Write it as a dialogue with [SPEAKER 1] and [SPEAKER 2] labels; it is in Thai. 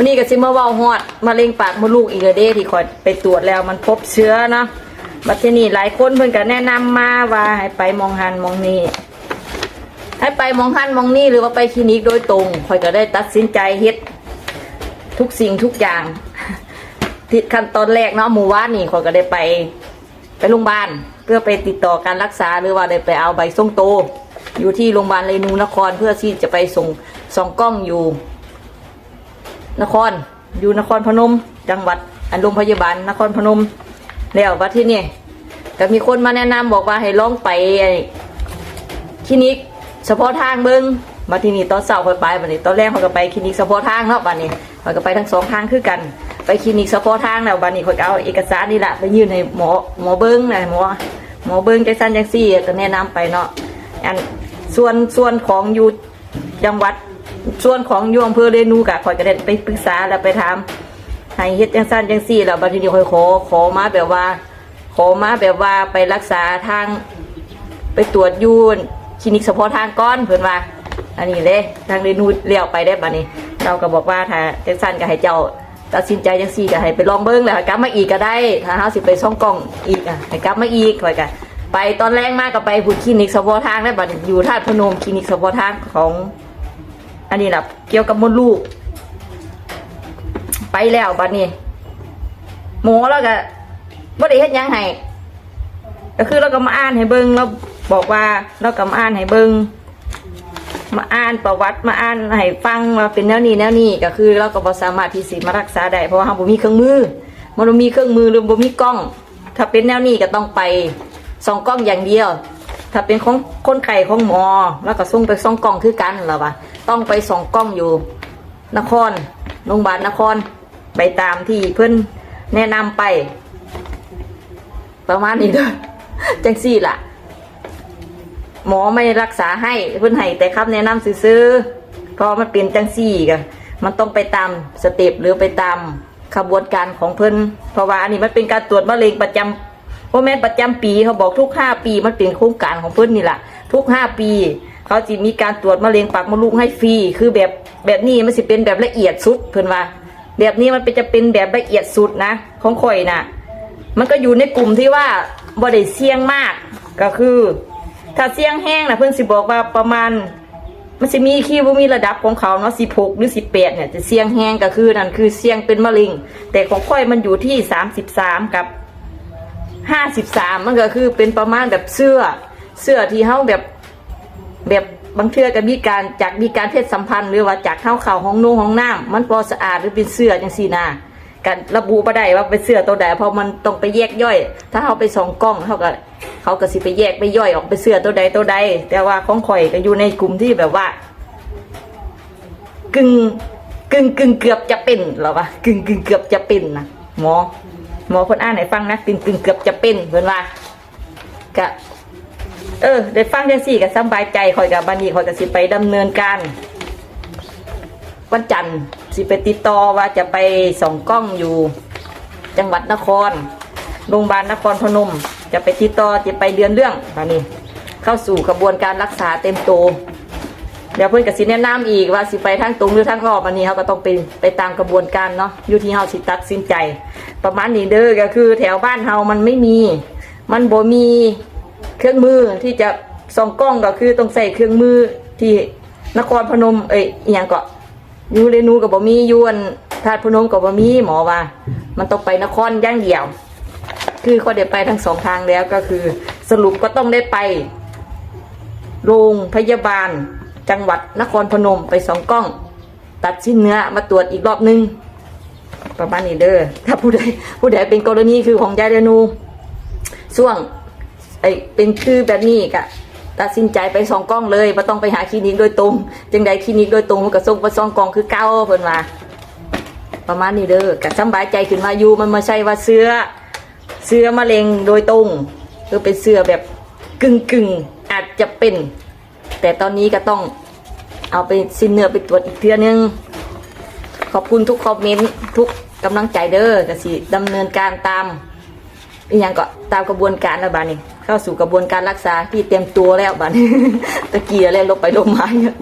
[SPEAKER 1] วันนี้ก็สิมาว้าฮอดมะเร็งปากมดลูกอีกแล้วเด้ที่คอยไปตรวจแล้วมันพบเชื้อเนาะบัดทีนี้หลายคนเพิ่นก็แนะนำมาว่าให้ไปมองหันมองนี่ให้ไปมองหันมองนี่หรือว่าไปคลินิกโดยตรงคอยก็ได้ตัดสินใจเฮ็ดทุกสิ่งทุกอย่างที่ขั้นตอนแรกเนาะหมู่ว่านี่คอยก็ได้ไปไปโรงพยาบาลเพื่อไปติดต่อการรักษาหรือว่าได้ไปเอาใบส่งโต อยู่ที่โรงพยาบาลเรนูนครเพื่อที่จะไปส่งสองกล้องอยู่ นคร อยู่นครพนม จังหวัดอันโรงพยาบาลนครพนม แล้วว่าที่นี่ก็มีคนมาแนะนำบอกว่าให้ลองไปคลินิกเฉพาะทางเบิงมาที่นี่ตอนเสาร์ค่อยไปบัดนี้ตอนแรกเขาก็ไปคลินิกเฉพาะทางเนาะบัดนี้เขาก็ไปทั้งสองทางคือกัน ไปคลินิกเฉพาะทางแล้วบัดนี้เขาเอาเอกสารนี่แหละไปยื่นให้หมอหมอเบิงนะหมอหมอเบิงจังซันจังซี่ก็แนะนำไปเนาะอันส่วนส่วนของอยู่จังหวัด ส่วนของยู่อำเภอเรนูกะคอยก็ได้ไปปรึกษาแล้วไปถามให้เฮ็ดจังซั่นจังซี่แล้วบัดนี้คอยขอขอมาแบบว่า ขอมาแบบว่าไปรักษาทาง ไปตรวจยูนคลินิกเฉพาะทางก้อนเพิ่นว่า อันนี้เลยทางเรนูเลี้ยวไปได้บัดนี้ เราก็บอกว่าถ้าจังซั่นก็ให้เจ้าตัดสินใจจังซี่ก็ให้ไปลองเบิ่งแล้วกลับมาอีกก็ได้ ถ้าเฮาสิไปซ่องกล้องอีกอะให้กลับมาอีกคอยก็ไปตอนแรกมากก็ไปพูดคลินิกเฉพาะทางได้บัดนี้อยู่ท่าพนมคลินิกเฉพาะทางของ อันนี้แหละเกี่ยวกับมดลูก ไปแล้วบัดนี้ หมอแล้วก็บ่ได้เฮ็ดหยังให้ก็คือเราก็มาอ่านให้เบิ่งเราบอกว่าเราก็มาอ่านให้เบิ่งมาอ่านประวัติมาอ่านให้ฟังว่าเป็นแนวนี้แนวนี้ก็คือ เราก็บ่สามารถที่สิมารักษาได้เพราะว่าเราบ่มีเครื่องมือมันบ่มีเครื่องมือหรือบ่มีกล้อง ถ้าเป็นแนวนี้ก็ต้องไปส่องกล้องอย่างเดียว ถ้าเป็นของคนไข้ของหมอ แล้วก็ส่งไปส่องกล้องคือกันหรอวะ ต้องไปส่องกล้องอยู่นครโรงพยาบาลนคร ไปตามที่เพื่อนแนะนำไป ประมาณนี้เด้อจังสี่ล่ะ หมอไม่รักษาให้เพื่อนให้แต่คำแนะนำซื้อเพราะมันเป็นจังสี่กันมันต้องไปตามสเต็ปหรือไปตามขบวนการของเพื่อนเพราะว่าอันนี้มันเป็นการตรวจมะเร็งประจำเพราะแม่ประจำปีเขาบอกทุกห้าปีมันเป็นโครงการของเพิ่อนนี่แหละทุกห้าปี เขาจะมีการตรวจมะเร็งปากมดลูกให้ฟรีคือแบบแบบนี้มันสิเป็นแบบละเอียดสุดเพิ่นว่า แบบนี้มันเป็นจะเป็นแบบละเอียดสุดนะ ของข่อยน่ะมันก็อยู่ในกลุ่มที่ว่าบ่ได้เสี่ยงมากก็คือ ถ้าเสี่ยงแห้งนะเพิ่นสิบอกว่าประมาณ มันจะมีคีว่ามีระดับของเขาเนาะสิบหกหรือสิบแปดเนี่ยจะเสี่ยงแห้งก็คือนั่นคือเสี่ยงเป็นมะเร็ง แต่ของข่อยมันอยู่ที่สามสิบสามกับห้าสิบสามมันก็คือเป็นประมาณแบบเสื้อเสื้อที่เฮาแบบ แบบบางเทื่อก็มีการจากมีการเพศสัมพันธ์หรือว่าจากเข้าเข่าห้องนุ่งห้องน้ำมันพอสะอาดหรือเป็นเสื้อจังซี่นะกันระบุบ่ได้ว่าเป็นเสื้อตัวใดเพราะมันต้องไปแยกย่อย ถ้าเฮาไปส่องกล้องเขาก็เขาก็สิไปแยกไปย่อยออกเป็นเสื้อตัวใดตัวใด แต่ว่าของข่อยก็อยู่ในกลุ่มที่แบบว่า กึ่งกึ่งกึ่งเกือบจะเป็นหรอวะกึ่งกึ่งเกือบจะเป็นนะหมอหมอเพิ่นอ่านให้ฟังนะกึ่งกึ่งเกือบจะเป็นเพิ่นว่ากะ เออได้ฟังจังซี่ก็สบายใจข่อยกับบัดนี้ข่อยก็สิไปดำเนินการ วันจันทร์สิไปติดต่อว่าจะไปส่องกล้องอยู่ จังหวัดนครโรงพยาบาลนครพนม จะไปติดต่อจะไปเดือนเรื่องบัดนี้ เข้าสู่กระบวนการรักษาเต็มโตวเดี๋ยวเพื่อนกับสิแนะนำอีกว่าสิไปทางตรงหรือทางอ้อมอันนี้เขาก็ต้องไปไปตามกระบวนการเนาะอยู่ที่เฮาสิตัดสินใจ ประมาณนี้เด้อก็คือ แถวบ้านเฮามันไม่มี มันบ่มี เครื่องมือที่จะส่องกล้องก็คือต้องใส่เครื่องมือที่นครพนม เอ้ยอหย่างก็อยู่เรนูกับบ่มียวนธาตุพนมกับบ่มีหมอว่า มันต้องไปนครอย่างเดียว คือเขาได้ไปทั้งสองทางแล้วก็คือ สรุปก็ต้องได้ไป โรงพยาบาล จังหวัดนครพนมไปสองกล้อง ตัดชิ้นเนื้อมาตรวจอีกรอบนึงประมาณนี้เด้อถ้าผู้ใดผู้ใดเป็นกรณีคือของยายเรนูช่วง ไอเป็นคือแบบนี้กะตัดสินใจไปสองกล้องเลยม่ต้องไปหาคลินิกโดยตรงจังใดคลินิกโดยตรงมันก็ส่งไปสองกล้องคือเก้าเพิ่นว่าประมาณนี้เด้อกะสบายใจขึ้นมาอยู่มันม่ใช่ว่าเสื้อเสื้อมะเร็งโดยตรงคือเป็นเสื้อแบบกึ่งกึ่งอาจจะเป็น แต่ตอนนี้ก็ต้องเอาไปสิ้นเนื้อไปตรวจอีกเทื่อนึง ขอบคุณทุกคอมเมนต์ทุกกำลังใจเด้อกสิดำเนินการตามอีกอย่างก็ตามกระบวนการแล้วบานี้ เข้าสู่กระบวนการรักษาที่เต็มตัวแล้วบานี้ ตะเกียแล้วลบไปลงมาเนี่ย